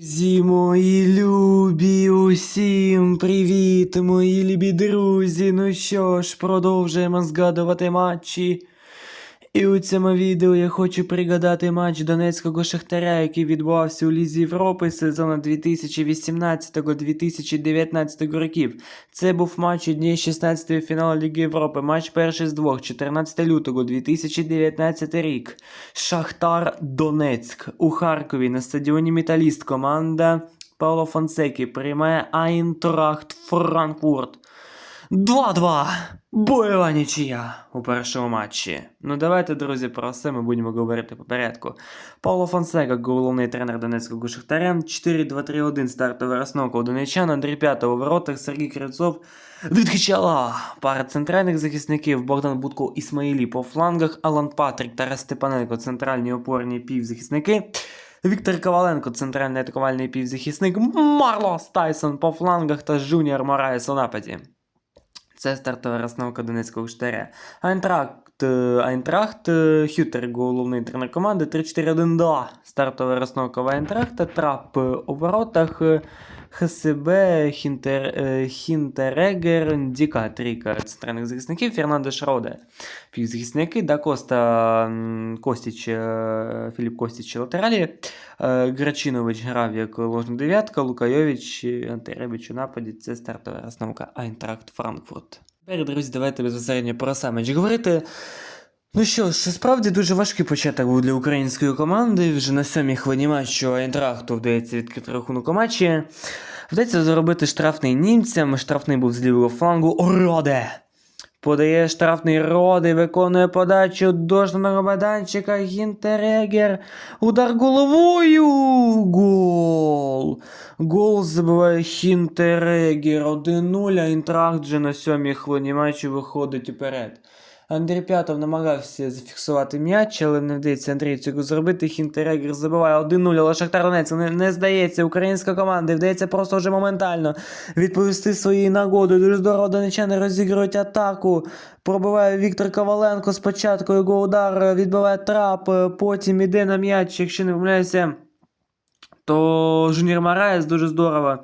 Друзі мої любі, усім привіт, мої любі друзі. Ну що ж, продовжуємо згадувати матчі. І у цьому відео я хочу пригадати матч Донецького Шахтаря, який відбувався у Лізі Європи сезону 2018-2019 років. Це був матч у дні 16-ї фіналу Ліги Європи. Матч перший з двох, 14 лютого 2019 рік. Шахтар Донецьк у Харкові на стадіоні Металіст команда Пауло Фонсекі приймає Айнтрахт Франкфурт. 2-2. Бойова нічия у першому матчі. Ну давайте, друзі, про все ми будемо говорити по порядку. Пауло Фонсека, головний тренер Донецького Шахтаря, 4-2-3-1 стартова розновка у Донеччан, Андрій П'ятого у воротах, Сергій Кривцов від Хичала. Пара центральних захисників Богдан Будко Ісмаїлі по флангах, Алан Патрік, Тарас Степаненко, центральні опорні півзахисники. Віктор Коваленко, центральний атакувальний півзахисник, Марлос Тайсон по флангах та Жуніор Мораєс у нападі. Це стартова розновка Донецького штаря. Е, Айнтрахт, е, Хютер, головний тренер команди, 3-4-1-2. Стартова розновка в Айнтрахта, Трап е, у воротах, е, ХСБ, Хінтер, е, Хінтерегер, Діка, трійка центральних захисників, Фернандо Шроде. Півзахисники, Да Коста, Костіч, е, Філіп Костіч латералі, е, Грачинович грав як ложна дев'ятка, Лукайович, е, Антиребич у нападі. Це стартова розновка Айнтракт Франкфурт. Тепер, друзі, давайте безпосередньо про сам говорити. Ну що ж, справді дуже важкий початок був для української команди. Вже на сьомій хвилині матчу Айнтрахту вдається відкрити рахунок у матчі. Вдається заробити штрафний німцям. Штрафний був з лівого флангу. Ороде! Подає штрафний роди, виконує подачу дошного майданчика Гінтерегер. Удар головою. Гол. Гол забиває Хінтерегер 1-0, а Інтракт вже на сьомій хвилині матчу виходить уперед. Андрій П'ятов намагався зафіксувати м'яч, але не вдається Андрію цього зробити. Хінтерегер забиває 1-0, але Шахтар Донець не, не здається. Українська команда вдається просто вже моментально відповісти своїй нагоди. Дуже здорово донечани розігрують атаку. Пробиває Віктор Коваленко спочатку його удар, відбиває трап, потім іде на м'яч, якщо не помиляюся, то Жуніор Мараєс дуже здорово.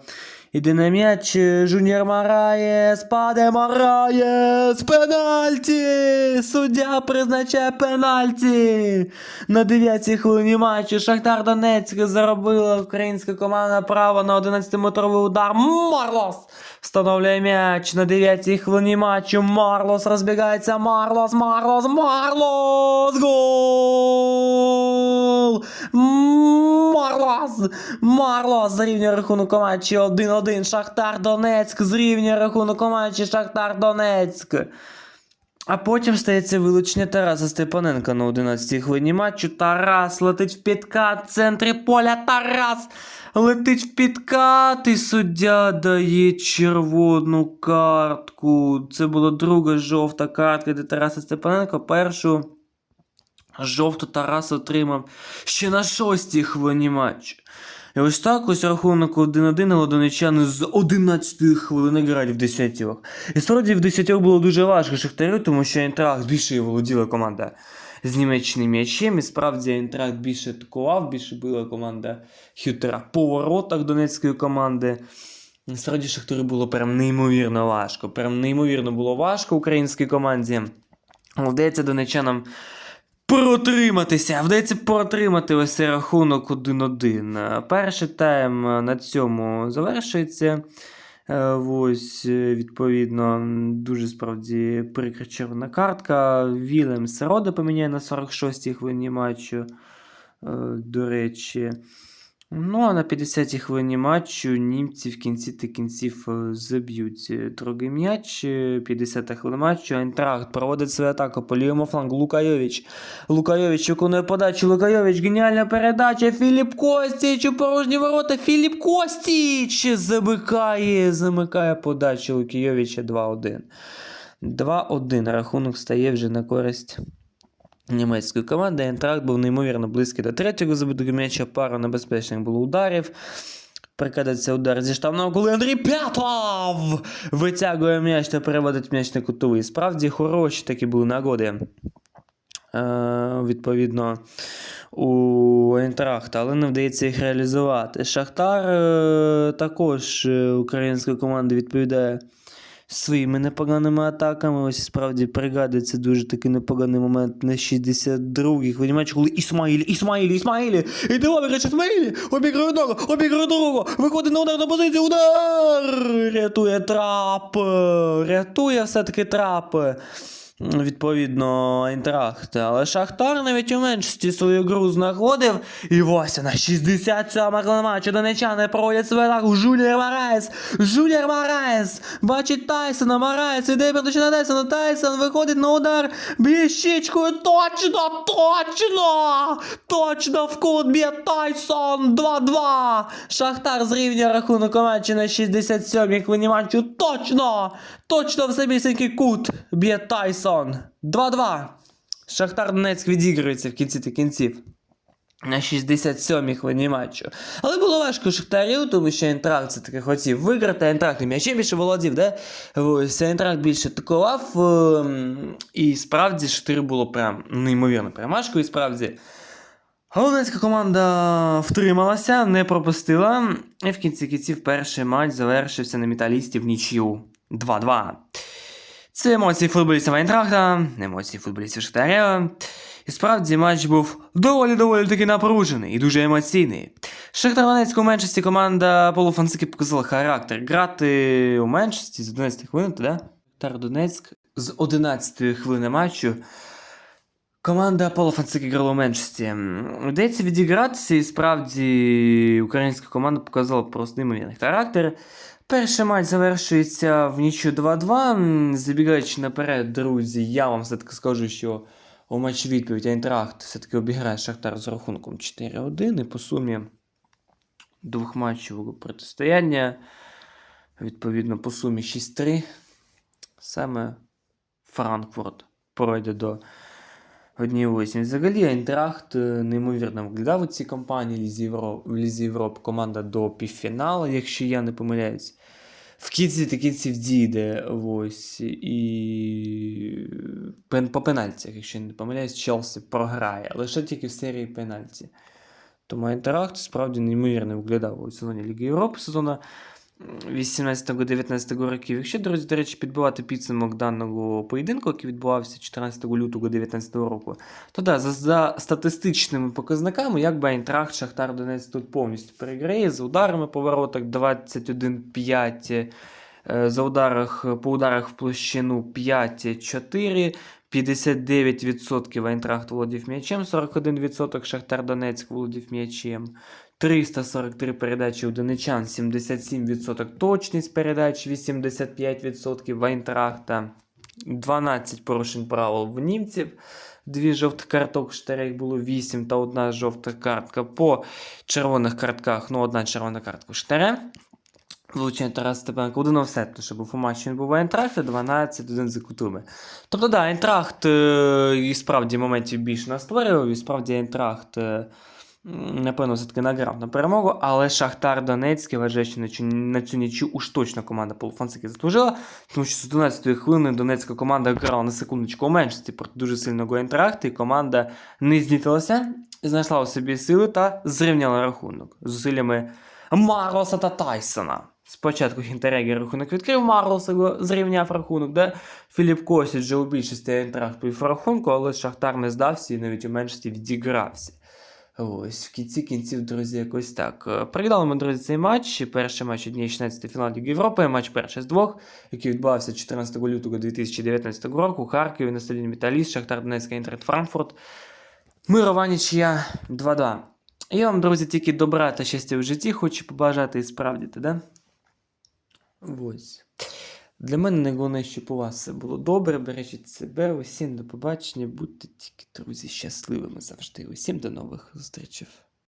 Іде на м'яч, Жуніор Мараєс, паде Мараєс, пенальті! Суддя призначає пенальті! На 9-й хвилині матчу Шахтар Донецьк заробила українська команда право на 11-метровий удар. Марлос встановлює м'яч на 9-й хвилині матчу. Марлос розбігається. Марлос, Марлос, Марлос! Гол! Марлос! Марлос зрівнює рахунок у матчі 1-1. Шахтар Донецьк зрівнює рахунок у матчі Шахтар Донецьк. А потім стається вилучення Тараса Степаненка на 11-й хвилині матчу. Тарас летить в підкат в центрі поля. Тарас летить в підкат і суддя дає червону картку. Це була друга жовта картка для Тараса Степаненка. Першу жовту Тарас отримав ще на шостій хвилині матчу. І ось так ось рахунок 1-1, але донечани з 11-ї хвилини грають в 10 І справді в 10 було дуже важко Шахтарю, тому що Інтракт більше володіла команда з Німеччини м'ячем. І справді Інтракт більше атакував, більше била команда Хютера по воротах донецької команди. І Справді Шахтарю було прям неймовірно важко. Прям неймовірно було важко українській команді. Вдається донечанам протриматися. Вдається протримати ось цей рахунок 1-1. Перший тайм е, на цьому завершується. Е, Ось, е, відповідно, дуже справді прикра червона картка. Вілем Серода поміняє на 46-й хвилині матчу. Е, До речі. Ну, а на 50-й хвилині матчу німці в кінці та кінців заб'ють другий м'яч. Е, 50-та хвилина матчу. Айнтрахт проводить свою атаку по лівому флангу. Лукайович. Лукайович виконує подачу. Лукайович. Геніальна передача. Філіп Костіч у порожні ворота. Філіп Костіч замикає. Замикає подачу Лукайовича 2-1. 2-1. Рахунок стає вже на користь німецької команди. Ентракт був неймовірно близький до третього забитого м'яча. Пара небезпечних було ударів. Прикидається удар зі штрафного, коли Андрій П'ятов витягує м'яч та переводить м'яч на кутовий. Справді хороші такі були нагоди е, відповідно у Айнтрахта, але не вдається їх реалізувати. Шахтар е, також е, українська команда відповідає своїми непоганими атаками. Ось справді пригадується дуже такий непоганий момент на 62-й хвилі коли Ісмаїлі, Ісмаїлі, Ісмаїлі, іде обіграч Ісмаїлі, обіграє ногу, обіграє дорогу, виходить на удар на позицію, удар! Рятує трап, рятує все-таки трап. Відповідно, Айнтрахт. Але Шахтар навіть у меншості свою гру знаходив. І ось на 67-ма хвилина матчу донечани проводять свою атаку. Жуліар Мараєс! Жуліар Мараєс! Бачить Тайсона, Мараєс іде передача на Тайсона. Тайсон виходить на удар. Б'є. Точно! Точно! Точно в кут б'є Тайсон! 2-2! Шахтар зрівнює рахунок матчі на 67-й хвилині матчу. Точно! Точно в самісінький кут б'є Тайсон. 2-2. Шахтар Донецьк відігрується в кінці та кінців. На 67-й хвилині матчу. Але було важко Шахтарю, тому що Ентракт це таки хотів виграти. Ентракт м'ячем більше володів, де ось Ентракт більше атакував. ем, І справді Шахтарю було прям неймовірно прям важко, і справді. Головнецька команда втрималася, не пропустила. І в кінці кінців перший матч завершився на металісті в нічию 2-2. Це емоції футболістів Айнтрахта, емоції футболістів Шахтаря. І справді матч був доволі-доволі таки напружений і дуже емоційний. Шахтар у меншості команда полуфанцики показала характер. Грати у меншості з 11 хвилин, да? Шахтар Донецьк з 11 хвилини матчу. Команда полуфанцики грала у меншості. Вдається відігратися, і справді українська команда показала просто неймовірний характер. Перший матч завершується в нічю 2-2. Забігаючи наперед, друзі, я вам все-таки скажу, що у матчі відповідь Айнтрахт все-таки обіграє Шахтар з рахунком 4-1 і по сумі двохматчевого протистояння. Відповідно, по сумі 6-3. Саме Франкфурт пройде до однієї восьмі. Взагалі, Айнтрахт е, неймовірно виглядав у цій компанії Лізі Європи, в Лізі Європи. Команда до півфіналу, якщо я не помиляюсь. В кінці та кінців дійде. Ось. І по пенальтях, якщо не помиляюсь, Челсі програє. Лише тільки в серії пенальті. Тому Айнтрахт справді неймовірно виглядав у сезоні Ліги Європи, сезону 18-19 років. Якщо, друзі, до речі, підбивати підсумок даного поєдинку, який відбувався 14 лютого 2019 року, то да, за, за статистичними показниками, якби Айнтрахт Шахтар Донець тут повністю переграє, за ударами по воротах 21-5, е, за ударах, по ударах в площину 5-4, 59% Айнтрахт володів м'ячем, 41% Шахтар Донецьк володів м'ячем. 343 передачі у донечан, 77% точність передач, 85% в Айнтрахта, 12 порушень правил в німців, дві жовтих карток, штарих було 8 та одна жовта картка по червоних картках, ну одна червона картка штаре. Влучення Тарас Степенко, один офсет, тому що був у матчі він був в Айнтрахті, 12 один за кутами. Тобто, да, Айнтрахт е, і справді моментів більше настворював, і справді Айнтрахт. Напевно, все-таки награв на перемогу, але Шахтар Донецький вважає, що на цю, нічю уж точно команда полуфанцики заслужила, тому що з 11-ї хвилини донецька команда грала на секундочку у меншості проти дуже сильного Айнтрахту, і команда не знітилася, знайшла у собі сили та зрівняла рахунок зусиллями Марлоса та Тайсона. Спочатку Хінтерегі рахунок відкрив, Марлос зрівняв рахунок, де Філіп Косіч вже у більшості Айнтрахт повів рахунку, але Шахтар не здався і навіть у меншості відігрався. Ось, в кінці кінців, друзі, якось так. Е, ми, друзі, цей матч. Перший матч однієї 16 фінал Ліги Європи, матч перший з двох, який відбувався 14 лютого 2019 року у Харкові на стадіоні Металіст, Шахтар Донецька Інтерет Франкфурт. Мирова нічия 2-2. Я вам, друзі, тільки добра та щастя в житті хочу побажати і справдити, да? Ось. Для мене найголовніше, щоб у вас все було добре, бережіть себе, усім до побачення, будьте тільки, друзі, щасливими завжди. Усім до нових зустрічей.